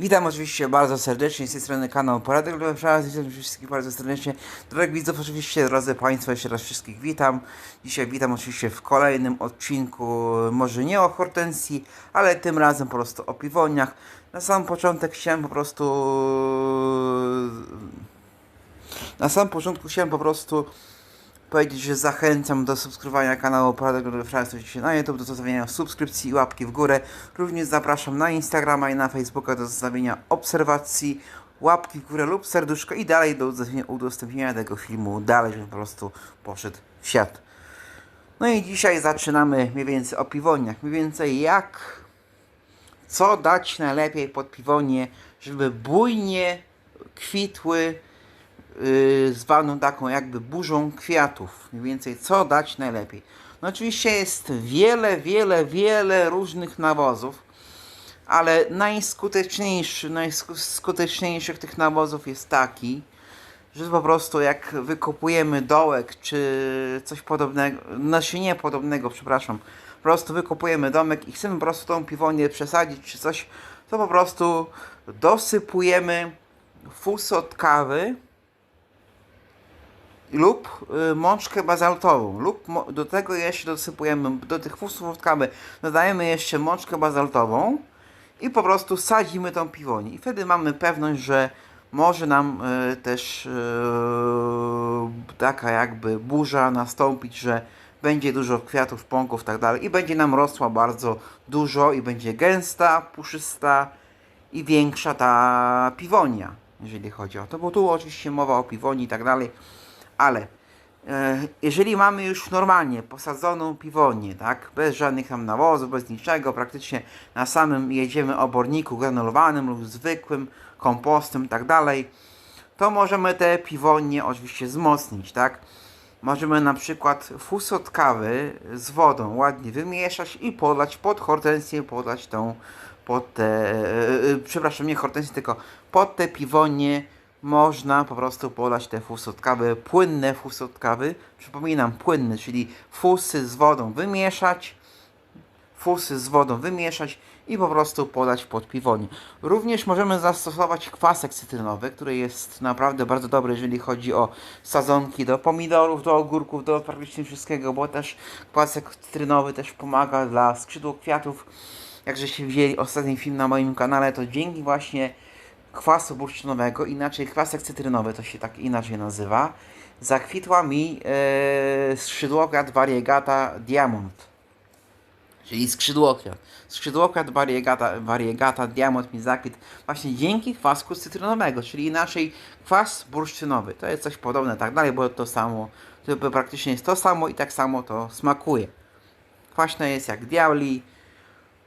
Witam oczywiście bardzo serdecznie z tej strony kanał Poradek dla Obszara. Witam wszystkich bardzo serdecznie. Drogich widzów, oczywiście, drodzy Państwo, jeszcze raz wszystkich witam. Dzisiaj witam oczywiście w kolejnym odcinku, może nie o hortensji, ale tym razem po prostu o piwoniach. Na sam początek chciałem po prostu... Na samym początku chciałem po prostu powiedzieć, że zachęcam do subskrybowania kanału Poradek do Francji na YouTube, do zostawienia subskrypcji i łapki w górę. Również zapraszam na Instagrama i na Facebooka do zostawienia obserwacji, łapki w górę lub serduszko i dalej do udostępnienia tego filmu dalej, żeby po prostu poszedł w świat. No i dzisiaj zaczynamy mniej więcej o piwoniach. Mniej więcej jak, co dać najlepiej pod piwonie, żeby bujnie kwitły yy, zwaną taką jakby burzą kwiatów. Mniej więcej co dać najlepiej. No oczywiście jest wiele, wiele, wiele różnych nawozów, ale najskuteczniejszy, najskuteczniejszych tych nawozów jest taki, że po prostu jak wykopujemy dołek czy coś podobnego, znaczy nie podobnego, przepraszam, po prostu wykopujemy domek i chcemy po prostu tą piwonię przesadzić czy coś, to po prostu dosypujemy fus od kawy lub y, mączkę bazaltową lub do tego jeszcze dosypujemy, do tych fusów dodajemy jeszcze mączkę bazaltową i po prostu sadzimy tą piwonię i wtedy mamy pewność, że może nam y, też y, taka jakby burza nastąpić, że będzie dużo kwiatów, pąków i tak dalej. I będzie nam rosła bardzo dużo i będzie gęsta, puszysta i większa ta piwonia, jeżeli chodzi o to, bo tu oczywiście mowa o piwoni i tak dalej, ale e, jeżeli mamy już normalnie posadzoną piwonię, tak, bez żadnych tam nawozów, bez niczego, praktycznie na samym jedziemy oborniku granulowanym lub zwykłym kompostem i tak dalej, to możemy te piwonie oczywiście wzmocnić, tak. Możemy na przykład fus kawy z wodą ładnie wymieszać i podać pod hortensję, podać tą, pod te, e, e, przepraszam, nie hortensję, tylko pod te piwonie można po prostu podać te fusy od kawy, płynne fusy od kawy, przypominam, płynne, czyli fusy z wodą wymieszać, fusy z wodą wymieszać i po prostu podać pod piwonie. Również możemy zastosować kwasek cytrynowy, który jest naprawdę bardzo dobry, jeżeli chodzi o sadzonki do pomidorów, do ogórków, do praktycznie wszystkiego, bo też kwasek cytrynowy też pomaga dla skrzydło kwiatów. Jak żeście widzieli ostatni film na moim kanale, to dzięki właśnie kwasu bursztynowego, inaczej kwasek cytrynowy, to się tak inaczej nazywa, zakwitła mi e, skrzydłokwiat variegata diamond czyli skrzydłokwiat. Skrzydłokwiat variegata, variegata diamond mi zakwit właśnie dzięki kwasku cytrynowego, czyli inaczej kwas bursztynowy. To jest coś podobne, tak dalej, bo to samo, to praktycznie jest to samo i tak samo to smakuje. Kwaśne jest jak diabli,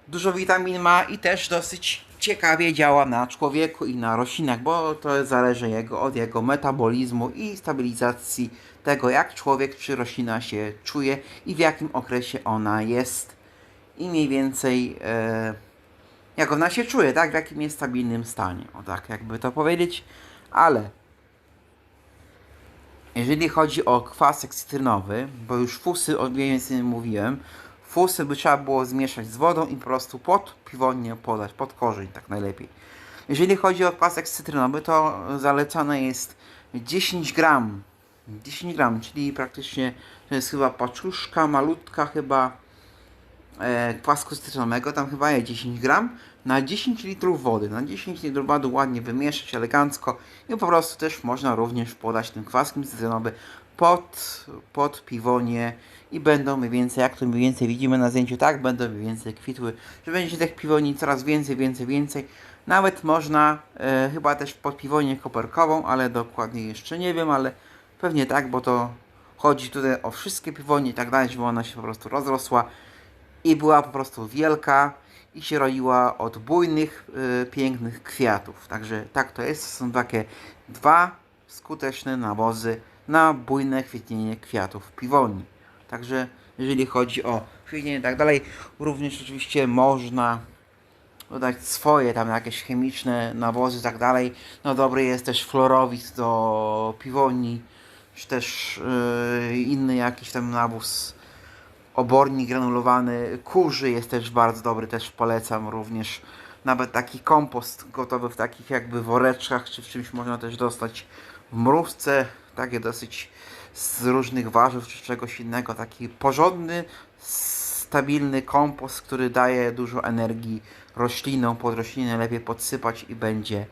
dużo witamin ma i też dosyć ciekawie działa na człowieku i na roślinach, bo to zależy jego, od jego metabolizmu i stabilizacji tego, jak człowiek czy roślina się czuje i w jakim okresie ona jest i mniej więcej e, jak ona się czuje, tak? W jakim jest stabilnym stanie. O tak, jakby to powiedzieć. Ale jeżeli chodzi o kwasek cytrynowy, bo już fusy, o mniej więcej mówiłem, fusy by trzeba było zmieszać z wodą i po prostu pod piwonię podać, pod korzeń tak najlepiej. Jeżeli chodzi o kwasek cytrynowy, to zalecane jest 10 gram. 10 gram, czyli praktycznie to jest chyba paczuszka malutka chyba e, kwasku cytrynowego, tam chyba jest 10 gram, na 10 litrów wody. Na 10 litrów wody ładnie wymieszać elegancko i po prostu też można również podać tym kwaskiem cytrynowy pod, pod piwonie i będą mniej więcej, jak to mniej więcej widzimy na zdjęciu, tak będą mniej więcej kwitły, że będzie tych piwoni coraz więcej, więcej, więcej. Nawet można e, chyba też pod piwonię koperkową, ale dokładnie jeszcze nie wiem, ale pewnie tak, bo to chodzi tutaj o wszystkie piwonie i tak dalej, żeby ona się po prostu rozrosła i była po prostu wielka i się roiła od bujnych, y, pięknych kwiatów. Także tak to jest. Są takie dwa skuteczne nawozy na bujne kwitnienie kwiatów piwoni. Także jeżeli chodzi o kwitnienie i tak dalej, również oczywiście można dodać swoje tam jakieś chemiczne nawozy i tak dalej. No dobry jest też florowid do piwoni, czy też yy, inny jakiś tam nawóz obornik granulowany kurzy jest też bardzo dobry, też polecam również nawet taki kompost gotowy w takich jakby woreczkach, czy w czymś można też dostać w mrówce, takie dosyć z różnych warzyw, czy czegoś innego, taki porządny, stabilny kompost, który daje dużo energii roślinom, pod rośliny lepiej podsypać i będzie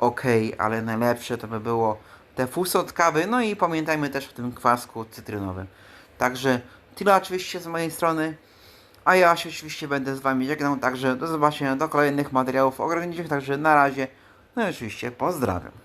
ok, ale najlepsze to by było te fusy od kawy, no i pamiętajmy też o tym kwasku cytrynowym. Także tyle oczywiście z mojej strony, a ja się oczywiście będę z Wami żegnał, także do zobaczenia do kolejnych materiałów ograniczeń, także na razie, no i oczywiście pozdrawiam.